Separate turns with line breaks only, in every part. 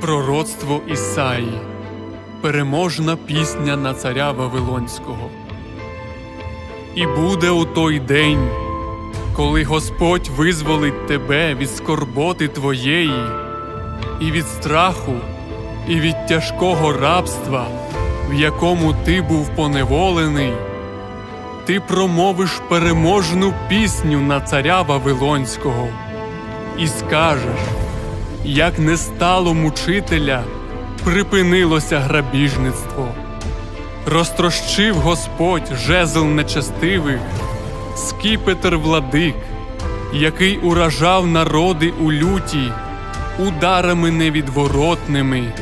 Пророцтво Ісаї. Переможна пісня на царя Вавилонського. І буде у той день, коли Господь визволить тебе від скорботи твоєї, і від страху, і від тяжкого рабства, в якому ти був поневолений, ти промовиш переможну пісню на царя Вавилонського і скажеш, як не стало мучителя, припинилося грабіжництво. Розтрощив Господь жезл нечестивих, скіпетр владик, який уражав народи у люті, ударами невідворотними,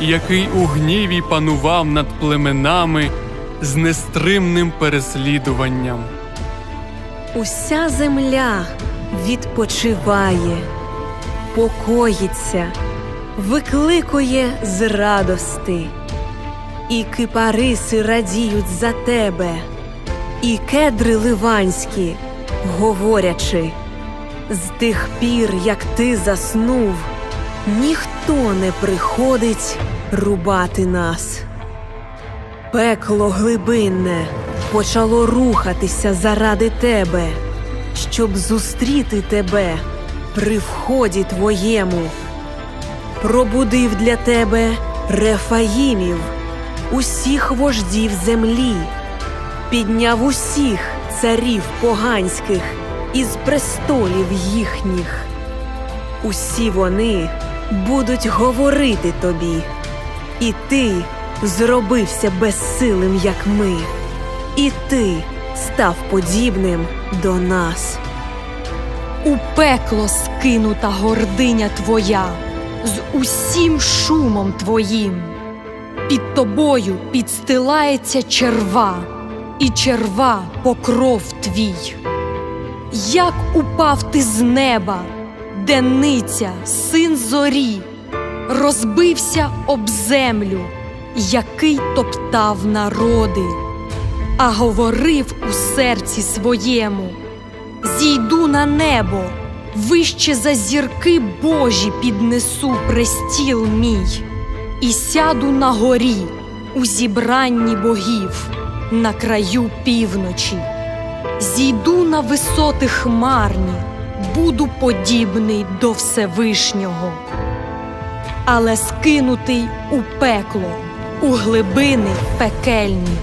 який у гніві панував над племенами з нестримним переслідуванням.
Уся земля відпочиває, покоїться, викликує з радости, і кипариси радіють за тебе, і кедри ливанські, говорячи, з тих пір, як ти заснув, ніхто не приходить рубати нас. Пекло глибинне почало рухатися заради тебе, щоб зустріти тебе при вході твоєму. Пробудив для тебе Рефаїмів, усіх вождів землі, підняв усіх царів поганських із престолів їхніх. Усі вони будуть говорити тобі, і ти зробився безсилим, як ми, і ти став подібним до нас.
У пекло скинута гординя твоя з усім шумом твоїм. Під тобою підстилається черва, і черва покров твій. Як упав ти з неба, денниця, син зорі, розбився об землю, який топтав народи, а говорив у серці своєму зійду на небо, вище за зірки Божі піднесу престіл мій, і сяду на горі у зібранні богів на краю півночі. Зійду на висоти хмарні, буду подібний до Всевишнього, але скинутий у пекло, у глибини пекельні.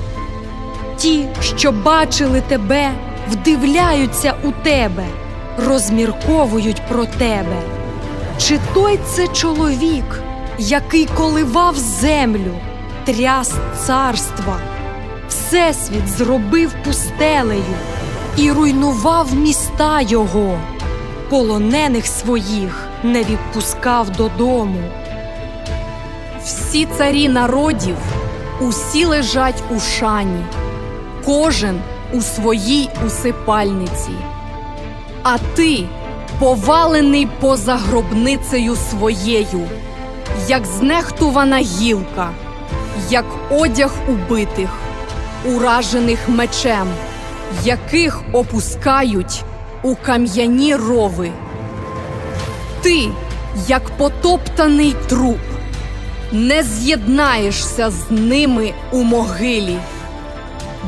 Ті, що бачили тебе, вдивляються у тебе, розмірковують про тебе. Чи той це чоловік, який коливав землю, тряс царства, всесвіт зробив пустелею і руйнував міста його, полонених своїх не відпускав додому.
Всі царі народів усі лежать у шані, кожен у своїй усипальниці. А ти повалений поза гробницею своєю, як знехтувана гілка, як одяг убитих, уражених мечем, яких опускають у кам'яні рови. Ти, як потоптаний труп, не з'єднаєшся з ними у могилі,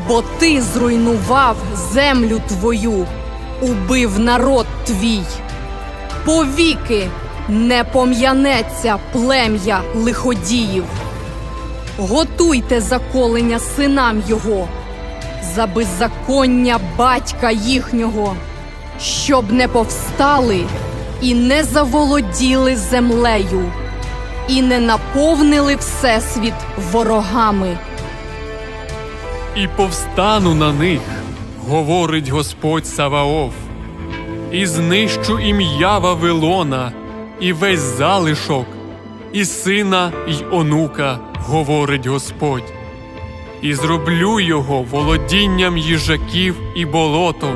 бо ти зруйнував землю твою, убив народ твій. Повіки не пом'янеться плем'я лиходіїв. Готуйте заколення синам його, за беззаконня батька їхнього, щоб не повстали і не заволоділи землею і не наповнили всесвіт ворогами.
І повстану на них, говорить Господь Саваоф, і знищу ім'я Вавилона, і весь залишок, і сина й онука, говорить Господь, і зроблю його володінням їжаків і болотом,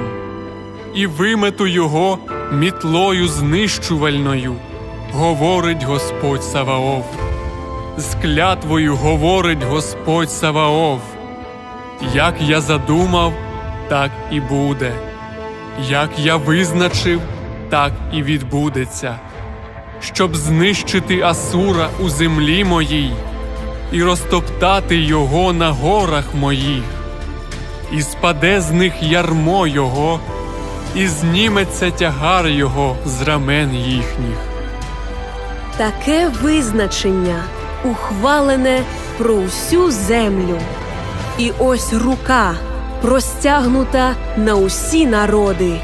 і вимету його мітлою знищувальною, говорить Господь Саваоф. З клятвою говорить Господь Саваоф. Як я задумав, так і буде. Як я визначив, так і відбудеться. щоб знищити Асура у землі моїй і розтоптати його на горах моїх, і спаде з них ярмо його, і зніметься тягар його з рамен їхніх.
Таке визначення ухвалене про усю землю. І ось рука простягнута на усі народи.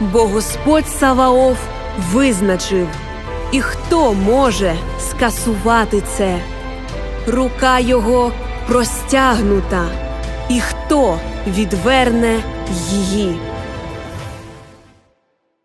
Бо Господь Саваоф визначив, і хто може скасувати це? Рука його простягнута, і хто відверне її?